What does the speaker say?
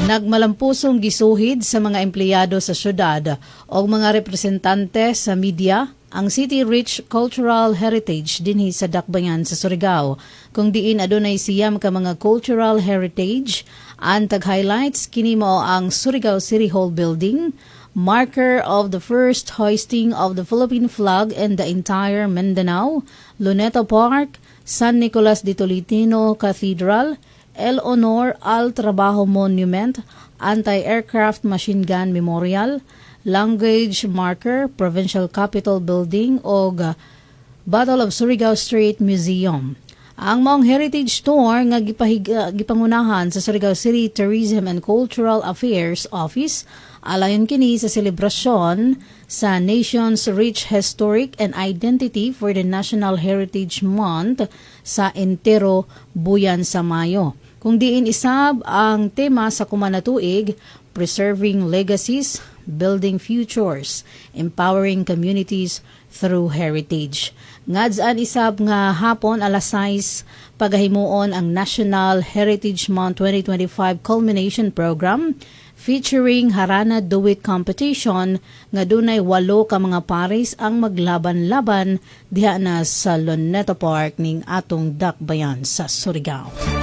Nagmalampusong gisuhid sa mga empleyado sa syudad o mga representante sa media ang City Rich Cultural Heritage dinhi sa Dakbayan sa Surigao. Kung diin adunay siyam ka mga cultural heritage, ang tag-highlights kini mao ang Surigao City Hall Building, marker of the first hoisting of the Philippine flag in the entire Mindanao, Luneta Park, San Nicolas de Tolentino Cathedral, El Honor al Trabajo Monument, Anti-Aircraft Machine Gun Memorial, Language Marker, Provincial Capitol Building o Battle of Surigao Street Museum. Ang mong heritage tour nga gipahig, uh, gipangunahan sa Surigao City Tourism and Cultural Affairs Office alayon kini sa selebrasyon sa Nation's Rich Historic and Identity for the National Heritage Month sa Entero Buyan sa Mayo. Kung diin isab ang tema sa kumanatuig, Preserving Legacies, Building Futures, Empowering Communities through Heritage. Ngadzan isab nga hapon alas 6 pagahimuon ang National Heritage Month 2025 Culmination Program featuring Harana Do It Competition nga dunay walo ka mga pares ang maglaban-laban diha na sa Luneta Park ning atong Dakbayan sa Surigao.